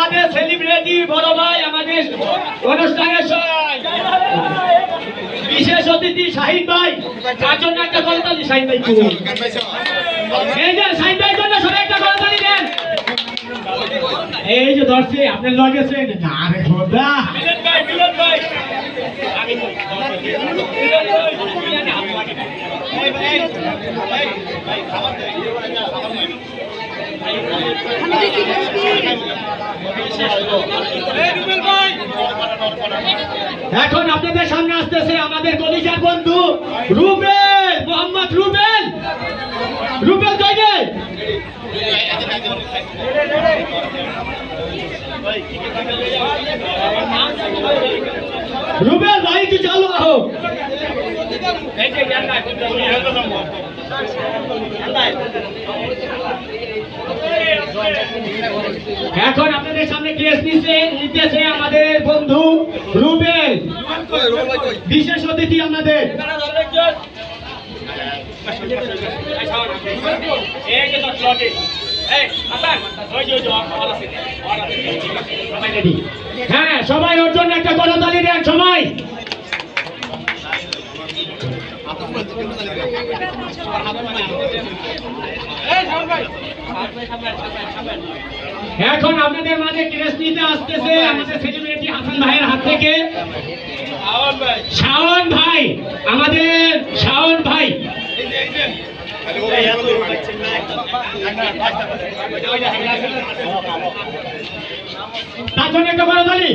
আমাদের সেলিব্রিটি বড় ভাই আমাদের অনুষ্ঠানের বিশেষ অতিথি শাহিদ ভাই, তার জন্য একটা করতালি শাহিদ ভাই শাহিদ ভাইয়ের জন্য সবাই একটা করতালি দেন। এই যে ধরছে আপনার লগে আছেন? না রে খোদা এখন আপনাদের সামনে আসতেছে আমাদের কলিজার বন্ধু রুবেল, মোহাম্মদ রুবেল। রুবেল জয়গে রুবেল ভাই চালু এখন আপনাদের সামনে কেস নিচ্ছে নিতেছে আমাদের বন্ধু রুবেল। বিশেষ অতিথি আমাদের। হ্যাঁ সবাই ওর জন্য একটা করতালি দেন, সবাই। এখন আপনাদের মাঝে ক্রেস নিতে আসতেছে আমাদের সেলিব্রিটি হাসান ভাইয়ের হাত থেকে। শাওন ভাই, আমাদের শাওন ভাই। তার জন্য একটা বড় তালি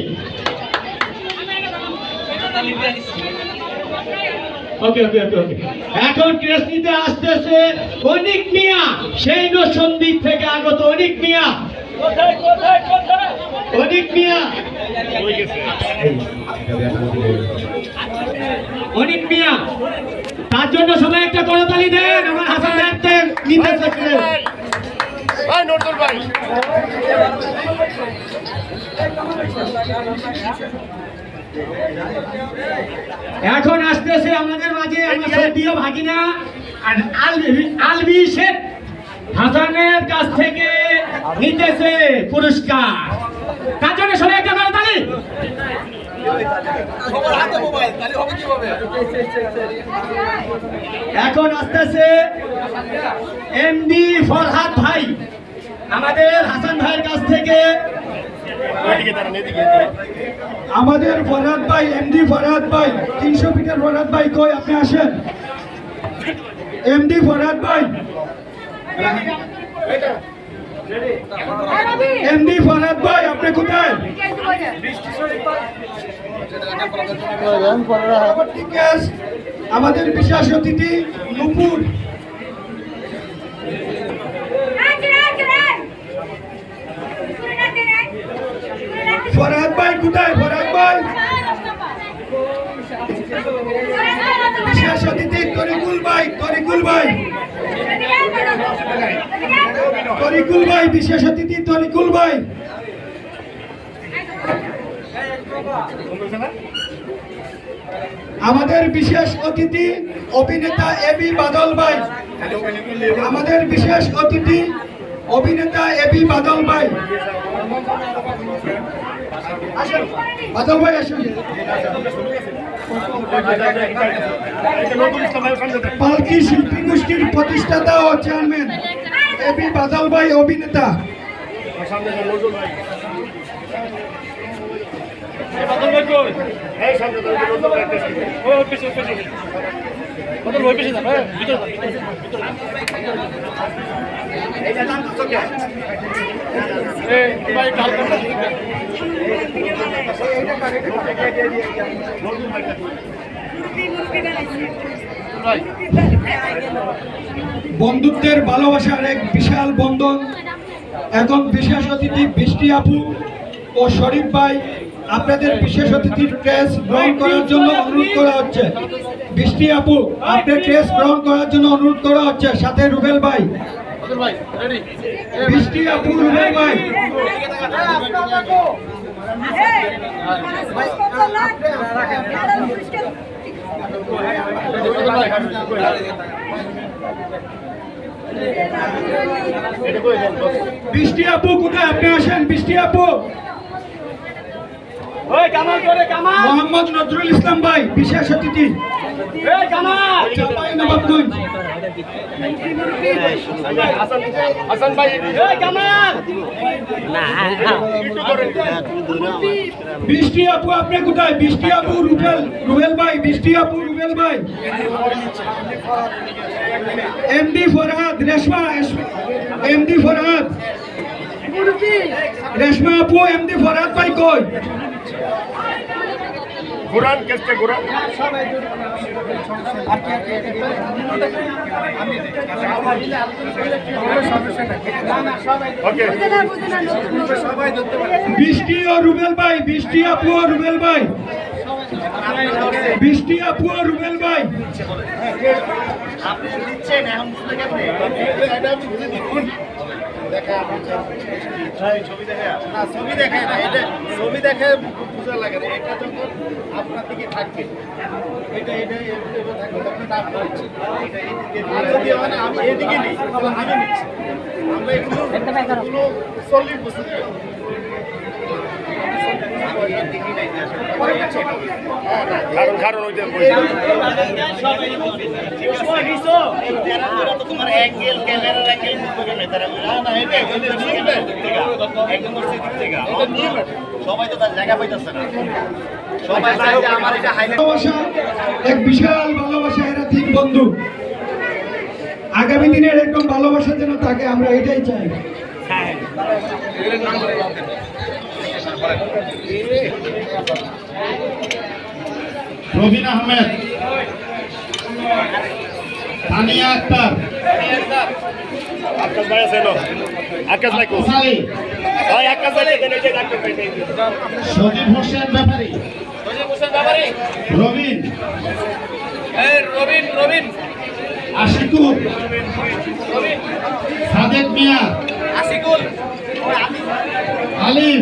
ওকে ওকে ওকে ওকে এখন নিতে আসতেছে অনিক মিয়া। সেই নসন্দীপ থেকে আগত অনিক মিয়া। অনিক মিয়া। অনিক মিয়া, তার জন্য সবাই একটা করতালি দেন। আমার হাসান ভাইতে নিতে চাচ্ছে এখন আসতেছে আমাদের মাঝে ভাগিনা আর আলবি শেখ হাসানের কাছ থেকে নিতেছে পুরস্কার। তার জন্য সবাই একটা করতালি এখন আসতেছে এমডি ফরহাদ ভাই, আমাদের হাসান ভাইয়ের কাছ থেকে আমাদের ফরহাদ ভাই এমডি ফরহাদ ভাই তিনশো ফিটের ফরহাদ ভাই কই? আপনি আসেন। এমডি ফরহাদ ভাই। এমডি ফরহাদ ভাই আপনি কোথায়? ঠিক আছে। আমাদের বিশেষ অতিথি নুপুর ফরহাদ ভাই তরিকুল ভাই তরিকুল ভাই। তরিকুল ভাই, বিশেষ অতিথি তরিকুল ভাই। আমাদের বিশেষ অতিথি অভিনেতা এবি বাদল ভাই। আমাদের বিশেষ অতিথি অভিনেতা এবি বাদল ভাই। বাদল ভাই, আসুন। পালকি শিল্পী গোষ্ঠীর প্রতিষ্ঠাতা ও চেয়ারম্যান এবি বাদল ভাই, অভিনেতা। বন্ধুত্বের ভালোবাসার এক বিশাল বন্ধন। এখন বিশেষ অতিথি বৃষ্টি আপু ও শরীফ ভাই আপনাদের বিশেষ অতিথির ক্রেস গ্রহণ করার জন্য অনুরোধ করা হচ্ছে। বৃষ্টি আপু, আপনার ক্রেস গ্রহণ করার জন্য অনুরোধ করা হচ্ছে। সাথে রুবেল ভাই বৃষ্টি ভাই। বৃষ্টি আপু কোথায়? আপনি আসেন বৃষ্টি আপু। ওই কামাল করে কামাল। মোহাম্মদ নজরুল ইসলাম ভাই বিশেষ অতিথি। এই চাপাই নবাবগঞ্জ। বৃষ্টি আপু, আপনি কোথায়? বৃষ্টি আপু, রুবেল রুবেল ভাই, বৃষ্টি আপু, রুবেল ভাই। MD Farhad, Reshma MD Farhad. Reshma আপু, এমডি ফরহাদ ভাই কই? ঘুরান কেসটা ঘুরান। বৃষ্টি ও রুবেল ভাই বৃষ্টি আপু ও রুবেল ভাই। বৃষ্টি আপু ও রুবেল ভাই। আপনি দিচ্ছেন এখন লাগে এটা আপনার দিকে থাকবে, এটা থাকবে মানে আমি এদিকে নিই আমি নিচ্ছি। আমরা এগুলো চল্লিশ বছর ধরে। কারণ কারণ ওইটা তোমার অ্যাঙ্গেল ক্যামেরার অ্যাঙ্গেল না না এটা এটা নিয়ম একদম হচ্ছে দিক থেকে এটা নিয়ম সবাই তো তার জায়গা পাইতেছে না সবাই আমার এটা এক বিশাল ভালোবাসা এরা বন্ধু। আগামী দিনের একদম ভালোবাসা যেন থাকে আমরা এটাই চাই। রবিন আহমেদ। তানিয়া আক্তার। আকাশ ভাই আছে আকাশ ভাই কো? সালি ভাই আকাশ ভাই এই যে ডাক্তার ভাই সজীব হোসেন ব্যাপারী। সজীব হোসেন ব্যাপারী। রবিন। এই রবিন রবিন। আশিকুর সাদেক মিয়া। আশিকুল। আলিম।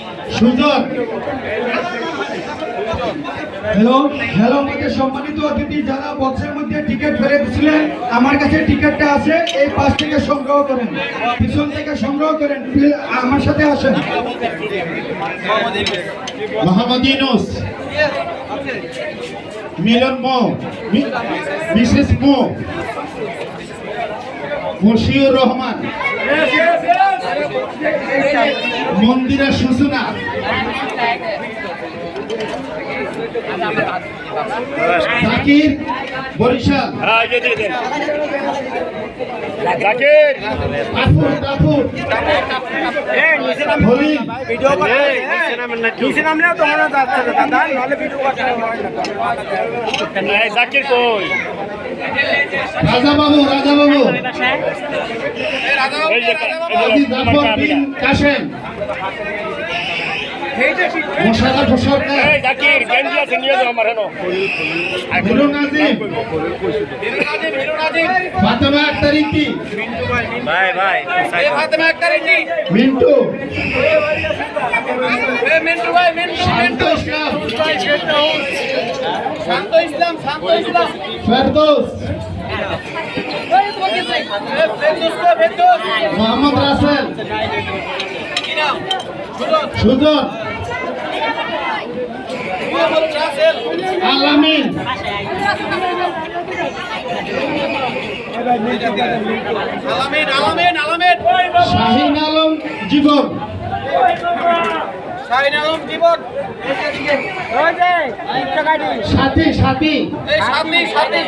সুজন। হ্যালো হ্যালো আমাদের সম্মানিত অতিথি যারা বক্সের মধ্যে টিকিট ফেরত ছিলেন আমার কাছে টিকিটটা আছে, এই পাশ থেকে সংগ্রহ করেন। পিছন থেকে সংগ্রহ করেন আমার সাথে আসেন। মোহাম্মদ ইউনুস। মিলন মি- মিসেস মো মশিউর রহমান। মন্দিরা সূচনা। জাকির বরিশাল। জাকির। কাপুর কাপুর হরিণ নিচে নামলে যাচ্ছে দাদা নাহলে ভিডিও জাকির কই? রাজা বাবু রাজা বাবু রাজা বাবু আজি জাফর বিন কাশেম। মোশাররফ সরকার জাকির গেঞ্জি আছে নিয়ে যাও আমার হেন। হিরো নাজিম। ফাতেমা আক্তার ইতি। ভাই ভাই মিন্টু। মিন্টু ভাই মিন্টু শান্ত শান্ত ইসলাম শান্ত ইসলাম। ফেরদৌস। মোহাম্মদ রাসেল। সুজন। আলামিন। আলামিন আলামিন আলামিন। শাহিন আলম জীবন। শাহিন আলম জীবন। সাথী সাথী। এই সামনে সামনে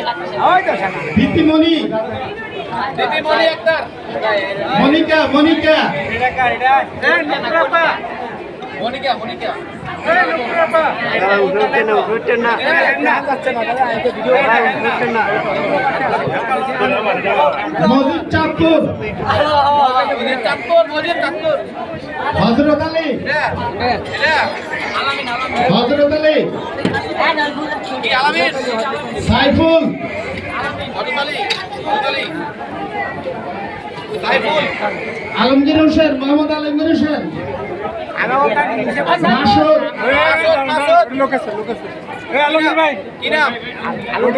দীপ্তিমণি দিদিমণি আক্তার মনিকা মনিকা। সাইফুল। আলমগীর হোসেন মোহাম্মদ আলমগীর হোসেন।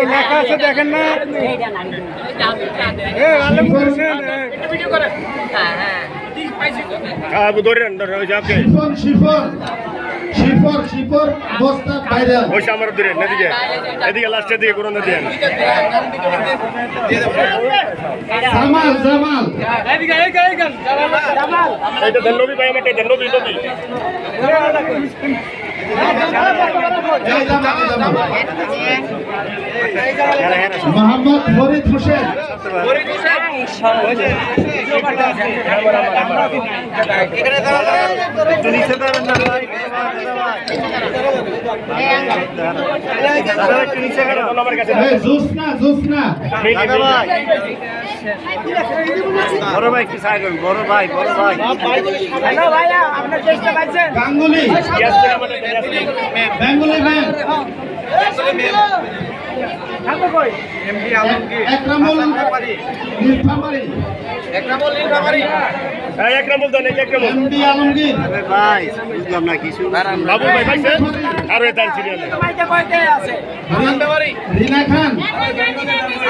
লেখা আছে দেখেন না হোসেন। শিফন শিফন শিফর শিফর বস্তা বাইরে আমার দূরে নদীকে এদিকে লাস্টের দিকে করোনা দিয়ে জামাল জামাল। এটা দেন নবী ভাই নবী এই জামাল জামাল। মোহাম্মদ ফরিদ হোসেন। বড় ভাই কি সাইড বড় ভাই বড় ভাই। গাঙ্গুলি। একরামুল নীলফামারী দেন এই এমডি আলমগীর। আরে ভাই বুঝলাম না কিছু বাবু ভাই পাইছেন আর এটা serial Rina Khan.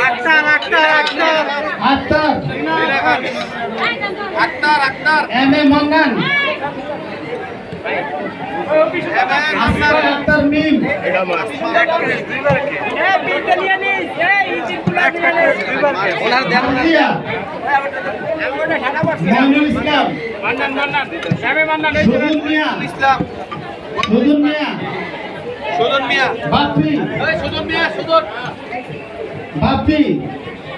Akter Akter Akter. Akter. M A Mannan. Akter Islam Sujon Mia Sujon Mia Bapi Bapi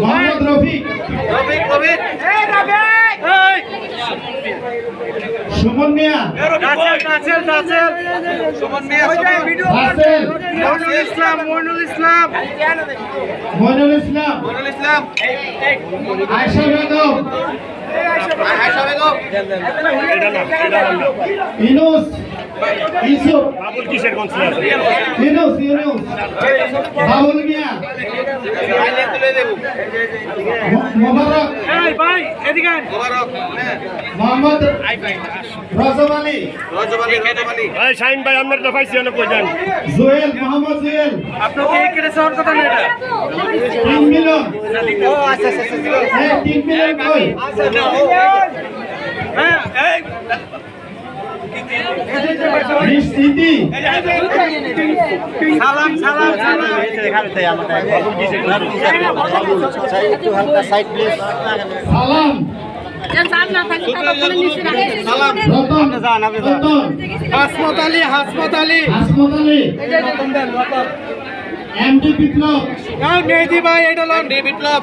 Mohammad Rafiq Sumon Mia নাচেল নাচেল মইনুল ইসলাম মইনুল ইসলাম মইনুল ইসলাম আয়শা বেগম আমার না ইনুস ইসুফ। বাবুল কিসের কনসিলার ইনুস ইনুস। বাবুল মিয়া। মোবারক। ভাই এদিকে মোহাম্মদ রজব আলী। এই শাহিন ভাই আপনার তো পাইছি অনেক কই যান। জুয়েল মোহাম্মদ জুয়েল। আপনাকে এখানে শহর কথা না এটা? তিন মিলন ও আচ্ছা আচ্ছা আচ্ছা হ্যাঁ তিন মিলন কই? সালাম সালাম সালাম। সালাম। হাসমত আলী এমডি বিপ্লব। মেহেদি ভাই এটা বিপ্লব।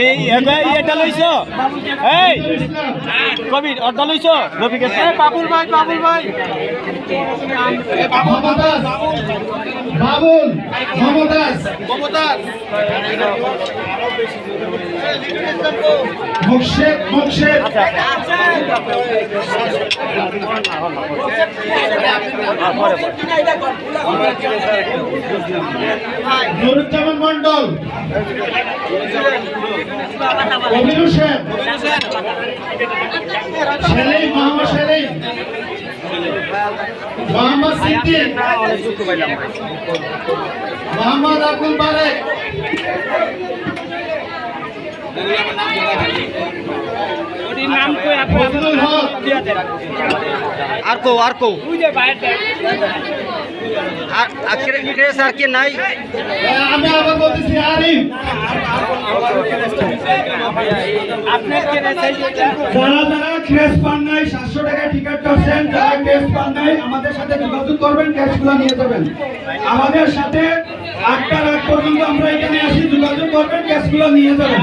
এই এটা এটা লইছ এই কবির অর্ডার লইছ এ বাবুল ভাই বাবুল ভাই মমতাজ বাবুল মমতাজ মুর্শেদ মুর্শেদ নুরুজ্জামান মন্ডল কবির হোসেন সেলিম মোহাম্মদ সেলিম আব্দুল বারেক আর কো আর কো ক্রেস আর কে নাই? আমি আবার বলতেছি আরিফ। যারা যারা ক্রেস পান নাই সাতশো টাকা টিকিট কাটছেন যারা ক্রেস পান নাই আমাদের সাথে যোগাযোগ করবেন ক্যাশগুলো নিয়ে যাবেন। আমাদের সাথে আটটার আগ পর্যন্ত আমরা এখানে আসি যোগাযোগ করবেন ক্যাশগুলো নিয়ে যাবেন।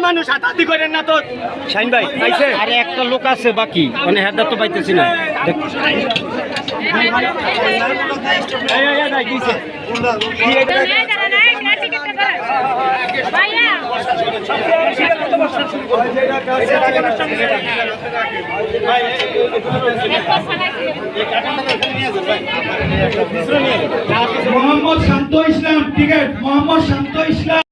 মানুষ হাতাহাতি করেন না তো শাইন ভাই পাইছে আরে একটা লোক আছে বাকি মানে হেডার তো পাইতেছি না দেখ- এই এই এই ভাই দিছে ভাইয়া মোহাম্মদ শান্ত ইসলাম টিকিট মোহাম্মদ শান্ত ইসলাম।